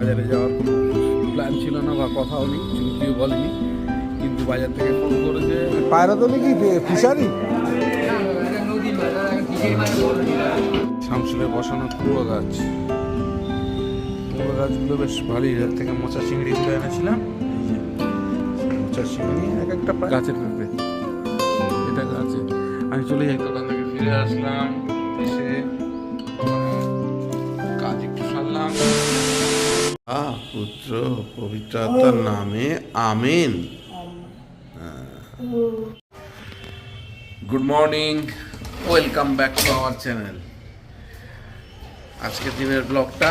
বাজারে যাওয়ার কোনো প্ল্যান ছিল না বা কথাও নেই চুমকিও বলেনি। কিন্তু বাজার থেকে ফোন করেছে। পায়রাতলি কি ফিশারি? শামসুলের বসানো কুমড়ো গাছ। কুমড়ো গাছগুলো বেশ ভালোই। এর থেকে মোচা চিংড়ি তুলে এনেছিলাম। এই যে মোচা চিংড়ি এক একটা গাছের পেঁপে। এটা গাছে। আমি চলে যাই দোকান থেকে ফিরে আসলাম। পুত্র পবিত্রতার নামে আমিন। Good morning welcome back to our channel আজকের দিনের ব্লগটা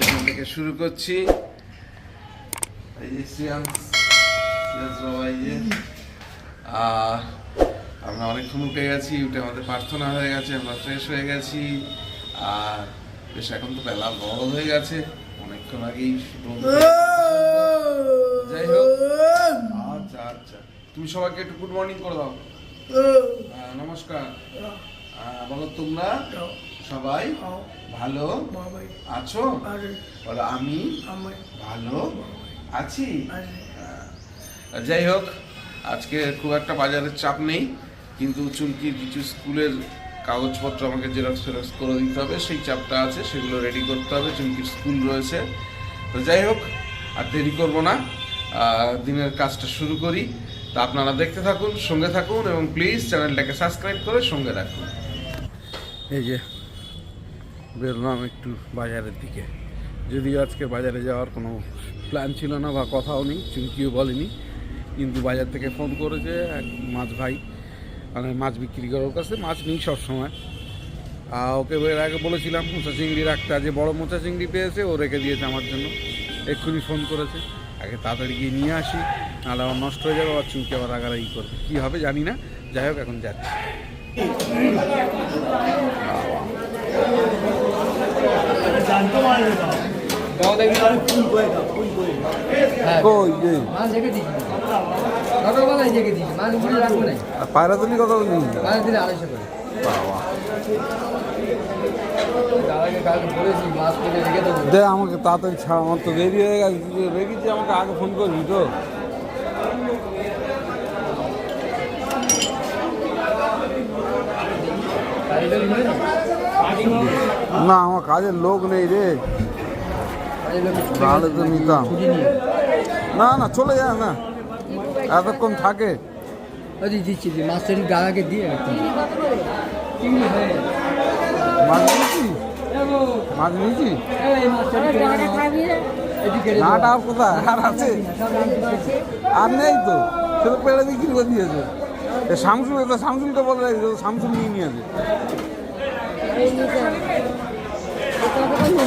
এখান থেকে শুরু করছি। এই যে শ্রিয়াংশ শ্রিয়াংশ যে। আর আমরা অনেকক্ষণ উঠে গেছি উঠে আমাদের প্রার্থনা হয়ে গেছে আমরা ফ্রেশ হয়ে গেছি। আর বেশ এখন তো বেলা বড় হয়ে গেছে। যাই হোক। আচ্ছা আচ্ছা। বলো তোমরা সবাই ভালো আছো? আমি ভালো আছি? যাই হোক, আজকে খুব একটা বাজারের চাপ নেই, কিন্তু চুমকির কিছু স্কুলের কাগজপত্র আমাকে জেরক্স ফেরক্স করে দিতে হবে, সেই চাপটা আছে, সেগুলো রেডি করতে হবে, চুমকির স্কুল রয়েছে। তো যাই হোক, আর দেরি করব না দিনের কাজটা শুরু করি। তা আপনারা দেখতে থাকুন, সঙ্গে থাকুন, এবং প্লিজ চ্যানেলটাকে সাবস্ক্রাইব করে সঙ্গে রাখুন। এই যে, বেরোলাম একটু বাজারের দিকে। যদিও আজকে বাজারে যাওয়ার কোনো প্ল্যান ছিল না বা কথাও নেই, চুমকিও বলেনি। কিন্তু বাজার থেকে ফোন করেছে এক মাছ ভাই। মানে মাছ বিক্রি করার কাছে মাছ নিই সবসময়। আর ওকে এর আগে বলেছিলাম মোচা চিংড়ি রাখতে যে বড় মোচা চিংড়ি পেয়েছে ও রেখে দিয়েছে আমার জন্য। এক্ষুনি ফোন করেছে। আগে তাড়াতাড়ি গিয়ে নিয়ে আসি নাহলে আবার নষ্ট হয়ে যাবে আবার চুমকি আবার রাগারাগি করবে। কী হবে জানি না যাই হোক এখন যাচ্ছি। কই নাই পায়রাতলি কত আড়াইশো করে। দে আমাকে তাড়াতাড়ি ছাড় আমার তো দেরি হয়ে গেছে। রেখেছি আমাকে আগে ফোন করবি তো। না? আমার কাজের লোক নেই রে। নাহলে তো নিতাম। না না চলে যায় না। এতক্ষণ থাকে? ওই দিচ্ছি দি টাড়ি দিয়ে মাছ নিয়েছি? মাছ নিয়েছি। নাটা কোথায়? আর আছে। আর নেই তো। সে তো পেড়ে বিক্রি করে দিয়েছে। এ শামসুল তো শামসুলকে বলে শামসুল নিয়ে নিয়েছে।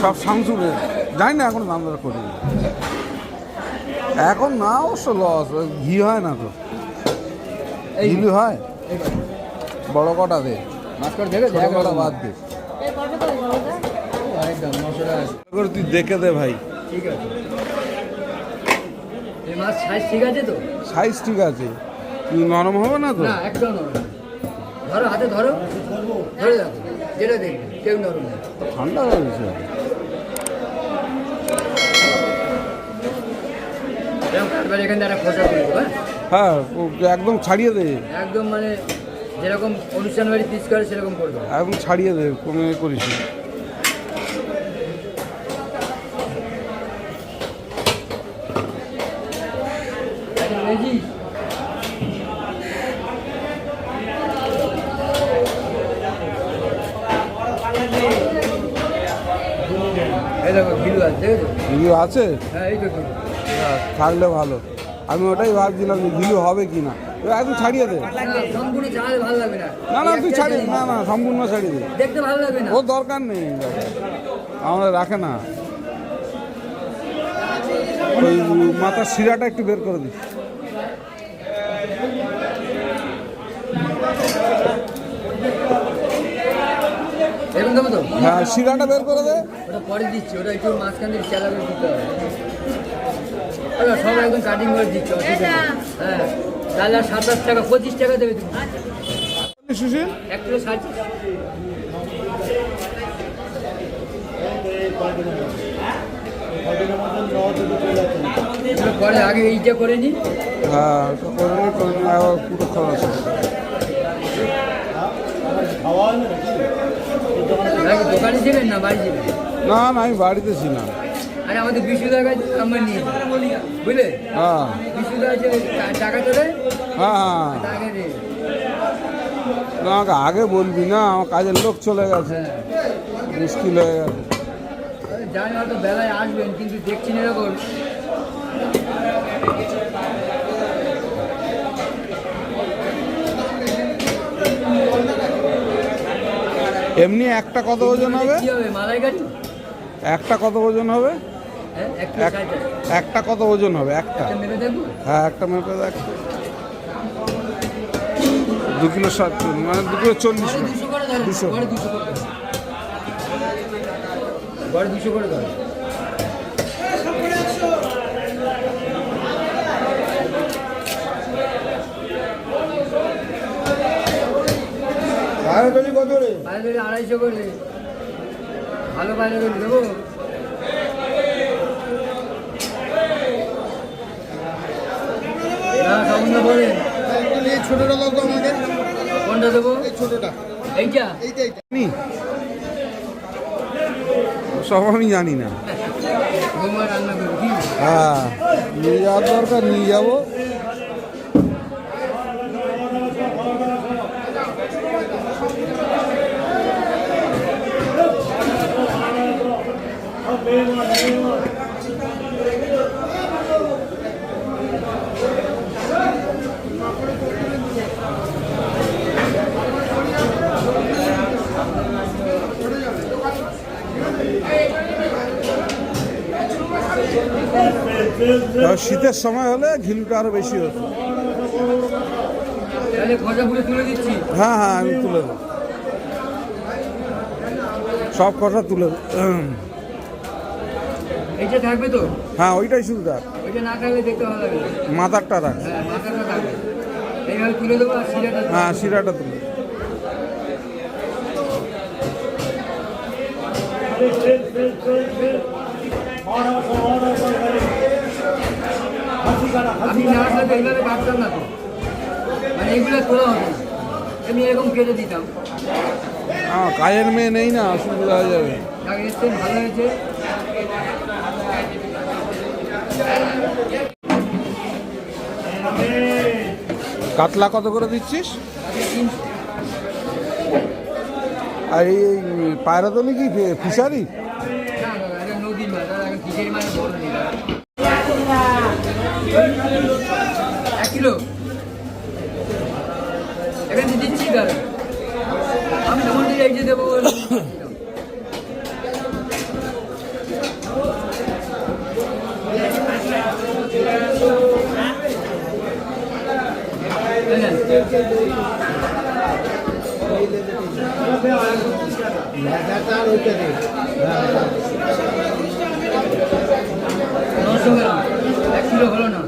সব শামসুলের। জানি না এখন দাম দর করি এখন না অবশ্য লস ঘি হয় না তো। ঘিলু হয়? বড় কটা দে? কটা বাদ দে। তুই দেখে দে ভাই। ঠিক আছে। এই সাইজ ঠিক আছে তো? সাইজ ঠিক আছে। তুই নরম হবে না তো? না একদম নরম ধরো হাতে ধরো। ধরে দেখো যেটা দেখবে কেউ নরম ঠান্ডা হয়ে এখান থেকে একটা দেবো হ্যাঁ? হ্যাঁ একদম ছাড়িয়ে দে। একদম মানে যেরকম অনুষ্ঠান বাড়ি পিস করে সেরকম করবে। একদম ছাড়িয়ে দে কোনো করিস এই দেখো ভিড়ু আছে হ্যাঁ এই তো থাকলে ভালো। আমি ওটাই ভাবছিলাম যে ঘিলু হবে কি না। একদম ছাড়িয়ে দে। না, ভালো না। তুই ছাড়িয়ে না না সম্পূর্ণ ছাড়িয়ে দে। ভালো ও দরকার নেই। আমাদের রাখে না। ওই মাথার শিরাটা একটু বের করে দিস। হ্যাঁ শিরাটা বের করে দে। ওটা পরে দিচ্ছি। ওটা একটু মাঝখান থেকে চেলা করে দিতে হবে। সব একদম কাটিং করে দিচ্ছি। হ্যাঁ। তাহলে আর সাতাশ টাকা পঁচিশ টাকা দেবে তুমি। সুশীল? এক কিলো ষাট পরে আগে এইটা করে নি। হ্যাঁ পুরো দোকানে ছিলেন না বাড়ি ছিলেন? না না আমি বাড়িতে ছিলাম। আরে আমাদের বিশুদার কাছে আমার নিয়ে বুঝলে? হ্যাঁ। বিশুদা আছে টাকা তোলে হ্যাঁ হ্যাঁ। আমাকে আগে বলবি না আমার কাজের লোক চলে গেছে। হ্যাঁ। মুশকিল হয়ে গেছে। জানি হয়তো বেলায় আসবেন কিন্তু দেখছি না এরকম। এমনি একটা কত ওজন হবে? একটা কত ওজন হবে? একটা কত ওজন হবে? একটা। মেরে দেখব? হ্যাঁ একটা মেপে দেখ দু কিলো ষাট মানে দু কিলো চল্লিশ দুশো দুশো। করে দুশো করে বাইরে আড়াইশো করে ভালো বাইরে দেবো না সামনে পড়ে ছোটটা দাও তো আমাকে। কোনটা দেবো? এই ছোটটা। এইটা? এইটা এইটা। সব আমি জানি না। হ্যাঁ নিয়ে যাওয়ার দরকার নিয়ে যাব। আর শীতের সময় হলে ঘিলুটা আরও বেশি হতো। হ্যাঁ হ্যাঁ আমি তুলে দেবো। সব কথা তুলে দেবো। এইটা থাকবে তো? হ্যাঁ ওইটাই শুধু রাখ ওইটা না থাকলে দেখতে ভালো লাগে। মাথারটা রাখ। হ্যাঁ মাথাটা থাকবে এইভাবে তুলে দেবো আর শিরাটা হ্যাঁ শিরাটা তুলে। আমি না আসলে তো এইভাবে কাটতাম না তো। মানে এইগুলো তোলা হতো না। আমি এরকম কেটে দিতাম। হ্যাঁ কাজের মেয়ে নেই না অসুবিধা হয়ে যাবে। ভালো হয়েছে। কাতলা কত করে দিচ্ছিস? আর এই পায়রাতলি কি ফিশারি? এক কিলো? এখানে দিচ্ছি দাদা আমি তখন থেকে এই দে নশো গ্রাম এক কিলো হলো না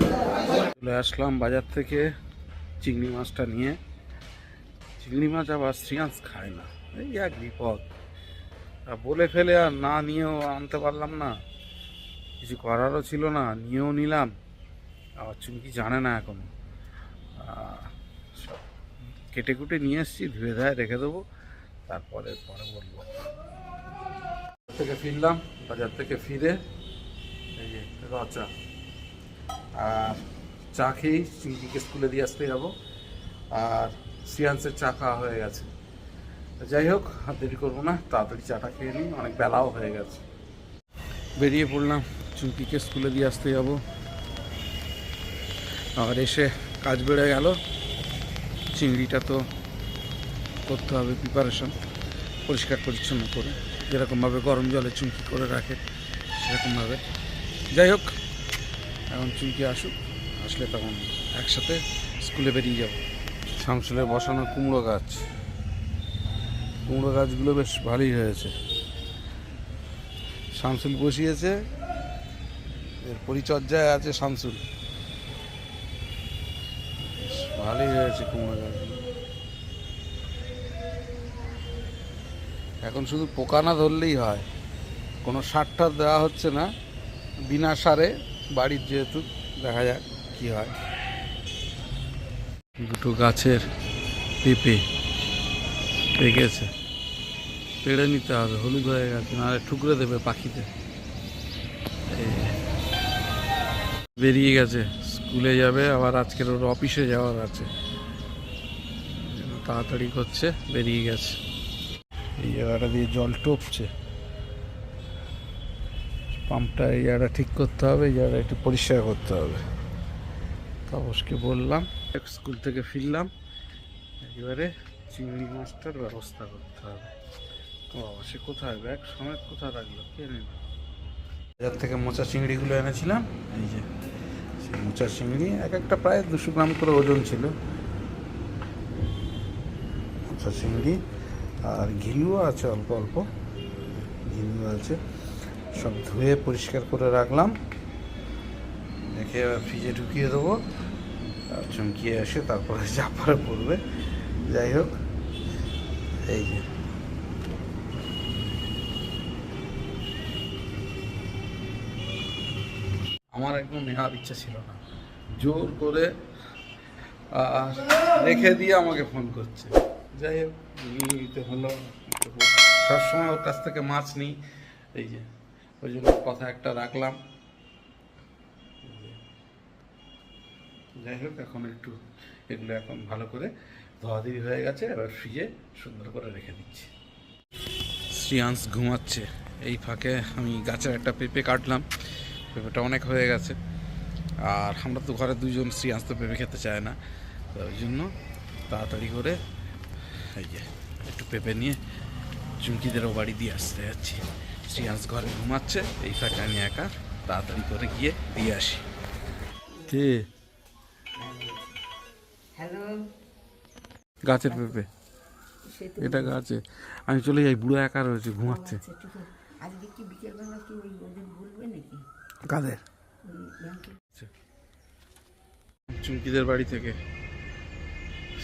চলে আসলাম বাজার থেকে চিংড়ি মাছটা নিয়ে। চিংড়ি মাছ আবার শ্রিয়াংশ খায় না। এই এক বিপদ। বলে ফেলে আর না নিয়েও আনতে পারলাম না। কিছু করারও ছিল না নিয়েও নিলাম। আবার চুমকি জানে না এখনও। আহ, সব কেটে কুটে নিয়ে এসেছি ধুয়ে ধায় রেখে দেবো। তারপরে পরে বলব। থেকে ফিরলাম বাজার থেকে ফিরে এই যে রচা। আর চা খেয়েই চিংড়িকে স্কুলে দিয়ে আসতে যাব। আর সিয়ান্সের চা খাওয়া হয়ে গেছে। যাই হোক, আর দেরি করব না, তাড়াতাড়ি চাটা খেয়ে নিই, অনেক বেলাও হয়ে গেছে। বেরিয়ে পড়লাম, চুমকিকে স্কুলে দিয়ে আসতে যাব। আর এসে কাজ বেড়ে গেল। চিংড়িটা তো করতে হবে প্রিপারেশন পরিষ্কার পরিচ্ছন্ন করে। যেরকমভাবে গরম জলে চুমকি করে রাখে, সেরকমভাবে। যাই হোক, এখন চুমকি আসুক। আসলে তখন একসাথে স্কুলে বেরিয়ে যাব। শামসুলের বসানো কুমড়ো গাছ। কুমড়ো গাছগুলো বেশ ভালোই হয়েছে। শামসুল বসিয়েছে। এর পরিচর্যায় আছে শামসুল। ভালোই হয়েছে কুমড়ো গাছগুলো এখন শুধু পোকা না ধরলেই হয়। কোনো সার টার দেওয়া হচ্ছে না। বিনা সারে বাড়ির যেহেতু দেখা যাক। কি হয়? দুটো গাছের পেঁপে পেকেছে। পেড়ে নিতে হবে, হলুদ হয়ে গেছে, নাহলে ঠুকরে দেবে পাখিতে। বেরিয়ে গেছে, স্কুলে যাবে, আবার আজকের ওর অফিসে যাওয়ার আছে। তাড়াতাড়ি করছে, বেরিয়ে গেছে। এই জায়গাটা দিয়ে জল টপছে। পাম্পটা এই জায়গাটা ঠিক করতে হবে, এই জায়গাটা একটু পরিষ্কার করতে হবে। তাপসকে বললাম। এক স্কুল থেকে ফিরলাম। এবারে চিংড়ি মাছটার ব্যবস্থা করতে হবে। বাবা, সে কোথায়? ব্যাগ সমেত কোথায় রাখল? কে নিল বাজার থেকে মোচা চিংড়িগুলো এনেছিলাম। এই যে সেই মোচা চিংড়ি এক একটা প্রায় দুশো গ্রাম করে ওজন ছিল। মোচা চিংড়ি আর ঘিলুও আছে অল্প অল্প। ঘিলু আছে। সব ধুয়ে পরিষ্কার করে রাখলাম। রেখে এবার ফ্রিজে ঢুকিয়ে দেবো। চমকিয়ে এসে তারপরে চাপারে পড়বে। যাই হোক, এই যে। আমার একদম নেওয়ার ইচ্ছা ছিল না। জোর করে রেখে দিয়ে আমাকে ফোন করছে। যাই হোক, নিতে হলো। সবসময় ওর কাছ থেকে মাছ নিই। এই যে, ওই জন্য কথা একটা রাখলাম। যাই হোক এখন একটু এগুলো এখন ভালো করে ধোয়াধুয়ি হয়ে গেছে এবার ফ্রিজে সুন্দর করে রেখে দিচ্ছি। শ্রিয়াংশ ঘুমাচ্ছে। এই ফাঁকে আমি গাছের একটা পেঁপে কাটলাম। পেঁপেটা অনেক হয়ে গেছে। আর আমরা তো ঘরে দুজন শ্রিয়াংশ তো পেঁপে খেতে চায় না। তো ওই জন্য তাড়াতাড়ি করে এই যে একটু পেঁপে নিয়ে চুমকিদেরও বাড়ি দিয়ে আসতে যাচ্ছি। শ্রিয়াংশ ঘরে ঘুমাচ্ছে। এই ফাঁকে আমি একা তাড়াতাড়ি করে গিয়ে দিয়ে আসি। কে? গাছের পেঁপে। এটা গাছে। আমি চলে যাই বুড়ো একা রয়েছে ঘুমাচ্ছে। আচ্ছা ঠিক আছে। আজকে কি বিকেলবেলা কি ওই ওদের বলবে নাকি? কাদের? চুমকিদের বাড়ি থেকে।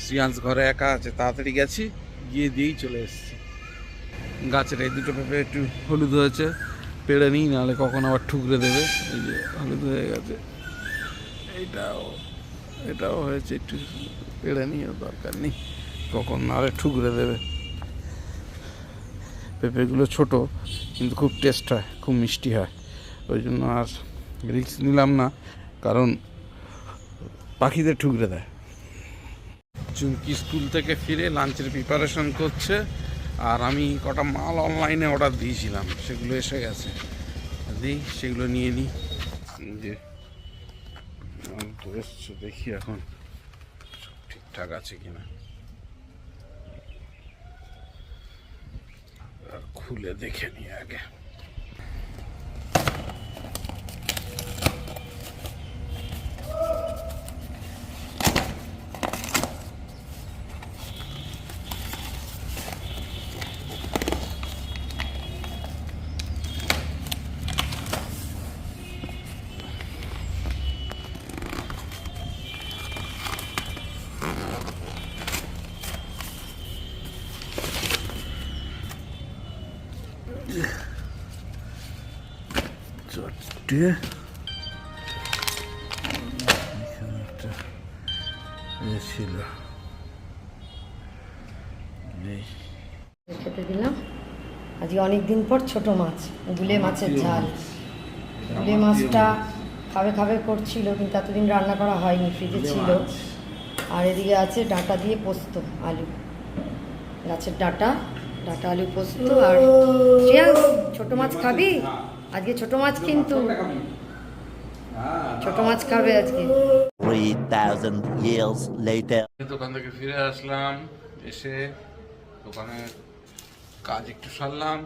শ্রিয়াংশ ঘরে একা আছে তাড়াতাড়ি গেছি গিয়ে দিয়েই চলে এসেছি। গাছের এই দুটো পেঁপে একটু হলুদ হয়েছে পেড়ে নিই নাহলে কখন আবার ঠুকরে দেবে। এই যে হলুদ হয়ে গেছে। এইটাও। এটাও হয়েছে, একটু পেড়ে নিও দরকার নেই। কখন নাহলে ঠুকরে দেবে। পেঁপেগুলো ছোট, কিন্তু খুব টেস্ট হয়, খুব মিষ্টি হয়। ওই জন্য আর রিস্ক নিলাম না, কারণ পাখিদের ঠুকরে দেয়। চুমকি স্কুল থেকে ফিরে লাঞ্চের প্রিপারেশন করছে, আর আমি কটা মাল অনলাইনে অর্ডার দিয়েছিলাম, সেগুলো এসে গেছে। দিই, সেগুলো নিয়ে নিই। যে এসছে দেখি এখন সব ঠিকঠাক আছে কিনা। খুলে দেখে নিই আগে। এখানে একটা ছিল খেতে দিলাম। আজকে অনেক দিন পর ছোট মাছ গুলে মাছের ঝাল। গুলে মাছটা খাবে খাবে করছিল কিন্তু এতদিন রান্না করা হয়নি ফ্রিজে ছিল। আর এদিকে আছে ডাটা দিয়ে পোস্ত আলু। গাছের ডাটা ডাটা আলু পোস্ত আর ছোট মাছ খাবি? আজকে ছোট মাছ কিন্তু। ছোট মাছ খাবে আজকে। 3,000 years later. দোকান থেকে ফিরে আসলাম এসে দোকানে কাজ একটু সারলাম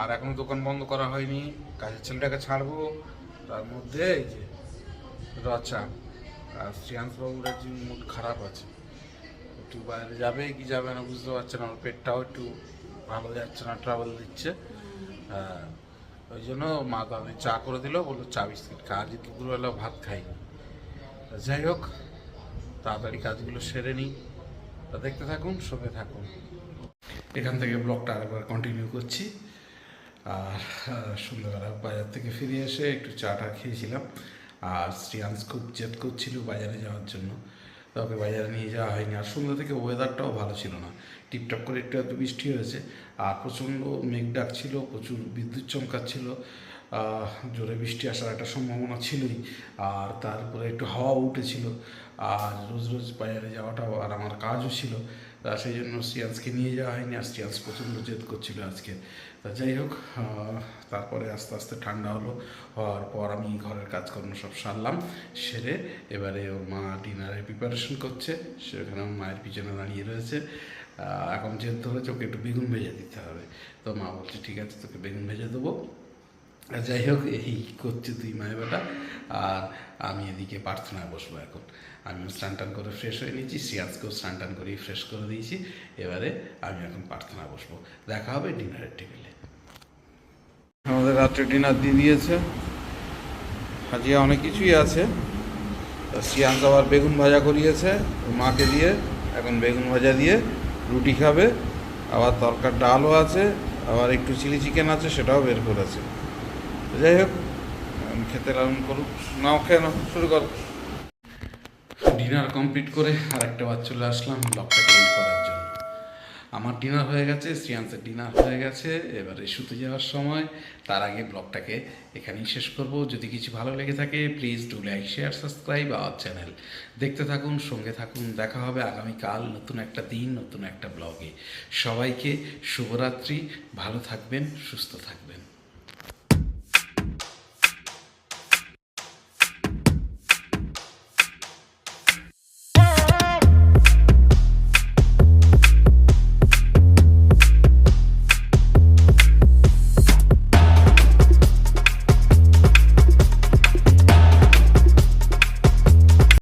আর এখনও দোকান বন্ধ করা হয়নি। কাজের ছেলেটাকে ছাড়বো তার মধ্যে এই যে রচা আর শ্রিয়াংশ বাবুর একজন মুড খারাপ আছে। একটু বাইরে যাবে কি যাবে না বুঝতে পারছে না ওর পেটটাও একটু ভালো যাচ্ছে না ট্রাভেল দিচ্ছে। হ্যাঁ। ওই জন্য মা তাদের চা করে দিল, বলল, চা বিস্কিট খা। দুপুরবেলা ভাত খাইনি তা যাই হোক, তাড়াতাড়ি কাজগুলো সেরে নিই। তা দেখতে থাকুন সঙ্গে থাকুন। এখান থেকে ব্লগটা আরেকবার কন্টিনিউ করছি। আর সন্ধ্যাবেলা বাজার থেকে ফিরে এসে একটু চাটা খেয়েছিলাম। আর শ্রিয়াংশ খুব জেদ করছিল বাজারে যাওয়ার জন্য। তো ওকে বাজারে নিয়ে যাওয়া হয়নি। আর সন্ধ্যা থেকে ওয়েদারটাও ভালো ছিল না। টিপটপ করে একটু এত বৃষ্টি হয়েছে। আর প্রচণ্ড মেঘ ডাকছিল, প্রচুর বিদ্যুৎ চমকাচ্ছিল। জোরে বৃষ্টি আসার একটা সম্ভাবনা ছিলই। আর তারপরে একটু হাওয়াও উঠেছিল। আর রোজ রোজ বাজারে যাওয়াটাও আর আমার কাজও ছিল। সেই জন্য শ্রিয়াংশকে নিয়ে যাওয়া হয়নি। আর শ্রিয়াংশ প্রচণ্ড জেদ করছিল আজকে। তা যাই হোক তারপরে আস্তে আস্তে ঠান্ডা হলো, হওয়ার পর আমি ঘরের কাজকর্ম সব সারলাম, সেরে এবারে ওর মা ডিনারের প্রিপারেশন করছে সেখানে মায়ের পিছনে দাঁড়িয়ে রয়েছে। এখন জেদ ধরেছে ওকে একটু বেগুন ভেজে দিতে হবে, তো মা বলছে, ঠিক আছে, তোকে বেগুন ভেজে দেবো। যাই হোক, এই করছে তুই মায়ের বেটা, আর আমি এদিকে প্রার্থনায় বসবো এখন। আমিও স্নান টান করে ফ্রেশ হয়ে নিয়েছি, শ্রিয়াজকেও স্নান টান করে ফ্রেশ করে দিয়েছি, এবারে আমি এখন প্রার্থনায় বসবো। দেখা হবে ডিনারের টেবিলে আমাদের রাত্রে ডিনার দিয়ে দিয়েছে। হাজিয়া অনেক কিছুই আছে। তা শ্রিয়াঙ্ক আবার বেগুন ভাজা করিয়েছে মাকে দিয়ে, এখন বেগুন ভাজা দিয়ে রুটি খাবে। আবার তরকার ডালও আছে, আবার একটু চিলি চিকেন আছে, সেটাও বের করেছে। যাই হোক খেতে লালন করুক। নাও খেয়ে নাও, শুরু করো। ডিনার কমপ্লিট করে আর একটা বার চলে আসলাম জন্য আমার ডিনার হয়ে গেছে শ্রিয়াংসের ডিনার হয়ে গেছে, এবারে শুতে যাওয়ার সময়। তার আগে ব্লগটাকে এখানেই শেষ করব। যদি কিছু ভালো লেগে থাকে please do like share subscribe our channel দেখতে থাকুন, সঙ্গে থাকুন, দেখা হবে আগামীকাল নতুন একটা দিন, নতুন একটা ব্লগে সবাইকে শুভরাত্রি, ভালো থাকবেন, সুস্থ থাকবেন।